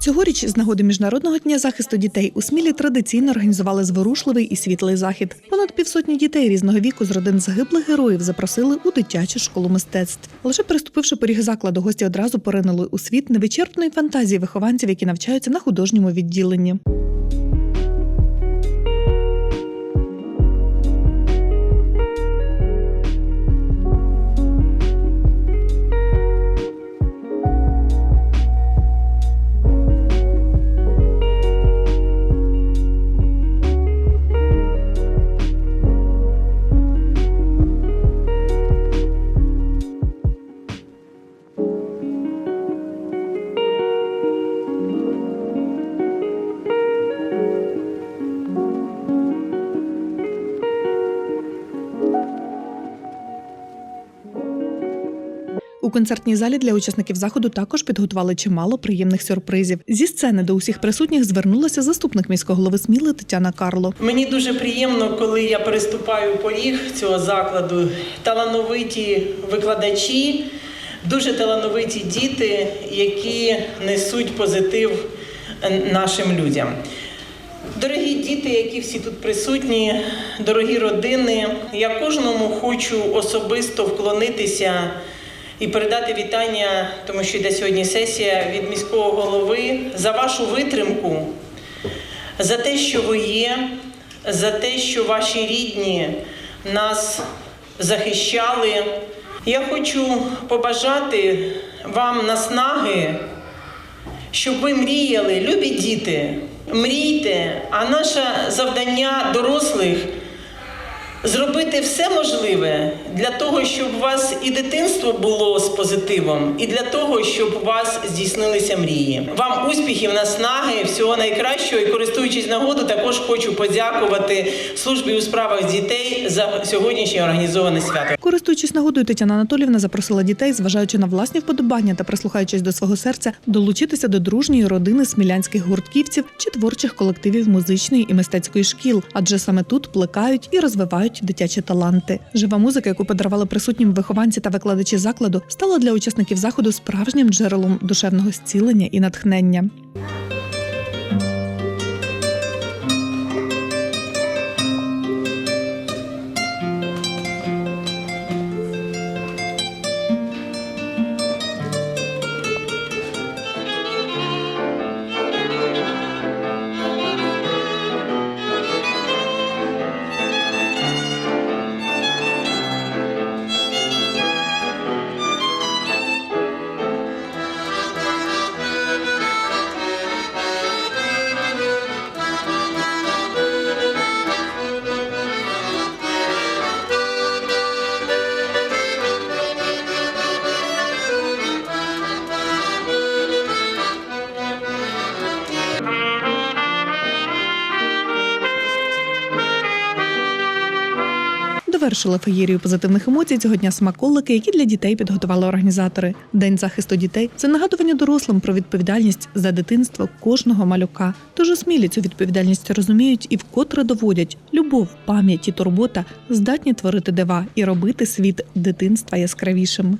Цьогоріч з нагоди міжнародного дня захисту дітей у Смілі традиційно організували зворушливий і світлий захід. Понад півсотні дітей різного віку з родин загиблих героїв запросили у дитячу школу мистецтв. Лише переступивши поріг закладу, гості одразу поринули у світ невичерпної фантазії вихованців, які навчаються на художньому відділенні. У концертній залі для учасників заходу також підготували чимало приємних сюрпризів. Зі сцени до усіх присутніх звернулася заступник міського голови Сміли Тетяна Карло. Мені дуже приємно, коли я переступаю поріг цього закладу. Талановиті викладачі, дуже талановиті діти, які несуть позитив нашим людям. Дорогі діти, які всі тут присутні, дорогі родини, я кожному хочу особисто вклонитися і передати вітання, тому що йде сьогодні сесія від міського голови за вашу витримку, за те, що ви є, за те, що ваші рідні нас захищали. Я хочу побажати вам наснаги, щоб ви мріяли, любі діти, мрійте, а наше завдання дорослих зробити все можливе для того, щоб у вас і дитинство було з позитивом, і для того, щоб у вас здійснилися мрії. Вам успіхів, наснаги, всього найкращого. І користуючись нагоду, також хочу подякувати службі у справах дітей за сьогоднішнє організоване свято. Користуючись нагодою, Тетяна Анатолівна запросила дітей, зважаючи на власні вподобання та прислухаючись до свого серця, долучитися до дружньої родини смілянських гуртківців чи творчих колективів музичної і мистецької шкіл, адже саме тут плекають і розвивають дитячі таланти. Жива музика, яку подарували присутнім вихованці та викладачі закладу, стала для учасників заходу справжнім джерелом душевного зцілення і натхнення. Довершили феєрію позитивних емоцій цього дня смаколики, які для дітей підготували організатори. День захисту дітей це нагадування дорослим про відповідальність за дитинство кожного малюка. Тож усмілі смілі цю відповідальність розуміють і вкотре доводять. Любов, пам'ять і турбота здатні творити дива і робити світ дитинства яскравішим.